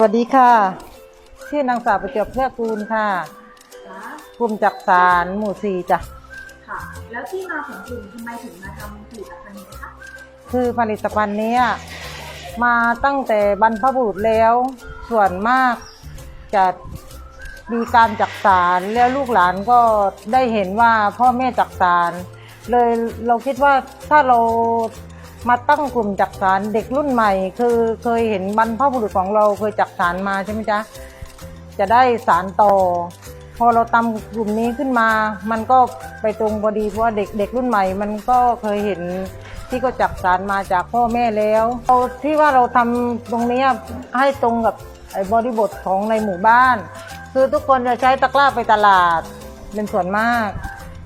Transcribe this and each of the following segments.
สวัสดีค่ะ ชื่อนางสาวประจวบเพื่อกูลค่ะคะกลุ่มจักสารหมู่สี่จ้ะ ค่ะ แล้วที่มาของกลุ่มทำไมถึงมาทำผลิตภัณฑ์นี้คะ คือผลิตภัณฑ์เนี้ยมาตั้งแต่บรรพบุรุษแล้ว ส่วนมากจะมีการจักสารแล้วลูกหลานก็ได้เห็นว่าพ่อแม่จักสารเลยเราคิดว่าถ้าเรา มาตั้งกลุ่มจักสารเด็กรุ่นใหม่ คือเคยเห็นบรรพบุรุษของเราเคยจักสารมาใช่ไหมจ๊ะจะได้สารต่อ พอเราทำกลุ่มนี้ขึ้นมา มันก็ไปตรงพอดีเพราะว่าเด็กเด็กรุ่นใหม่ มันก็เคยเห็นที่ก็จักสารมาจากพ่อแม่แล้วเราที่ว่าเราทำตรงนี้ให้ตรงกับไอ้บริบทของในหมู่บ้าน คือทุกคนจะใช้ตะกร้าไปตลาดเป็นส่วนมาก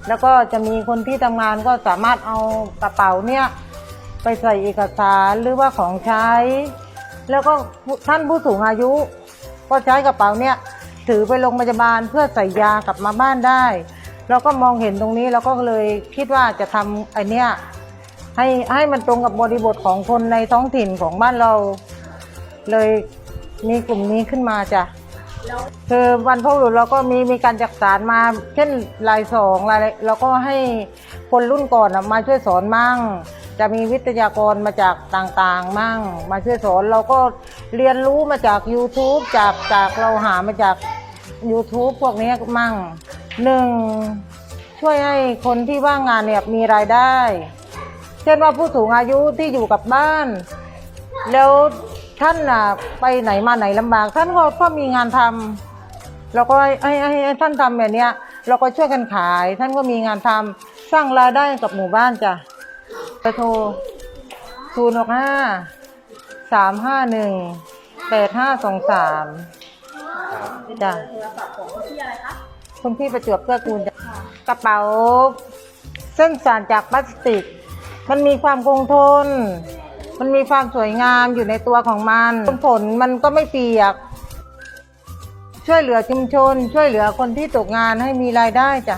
แล้วก็จะมีคนที่ทำงานก็สามารถเอากระเป๋าเนี่ย ไปใส่เอกสารหรือว่าของใช้ แล้วก็ท่านผู้สูงอายุ ก็ใช้กระเป๋าเนี่ยถือไปโรงพยาบาลเพื่อใส่ยากลับมาบ้านได้ เราก็มองเห็นตรงนี้เราก็เลยคิดว่าจะทำไอเนี้ยให้ให้มันตรงกับบริบทของคนในท้องถิ่นของบ้านเรา เลยมีกลุ่มนี้ขึ้นมาจ้ะคือวันพ่อหลุดเราก็มีมีการจักสารมา เช่นลายสองลายเราก็ให้คนรุ่นก่อนมาช่วยสอนมั่ง จะมีวิทยากรมาจากต่างๆ มั่ง มาช่วยสอนเราก็เรียนรู้มาจาก YouTube จากจากเราหามาจาก YouTube พวกนี้มั่งหนึ่งช่วยให้คนที่ว่างงานเนี่ยมีรายได้ เช่นว่าผู้สูงอายุที่อยู่กับบ้าน แล้วท่านน่ะไปไหนมาไหนลำบาก ท่านก็ก็มีงานทำเราก็ให้ให้ให้ท่านทำแบบเนี้ย เราก็ช่วยกันขาย ท่านก็มีงานทำสร้างรายได้กับหมู่บ้านจ้ะ ไปโทรศูนย์หกห้าสามห้าหนึ่งแปดห้าสองสามจ้ะโทรศัพท์ของคนที่อะไรคะคุณพี่ประจวบเกื้อกูลจ้ะกระเป๋า เส้นสารจากพลาสติก มันมีความคงทน มันมีความสวยงามอยู่ในตัวของมันผลมันก็ไม่เปียก ช่วยเหลือชุมชน ช่วยเหลือคนที่ตกงานให้มีรายได้จ้ะ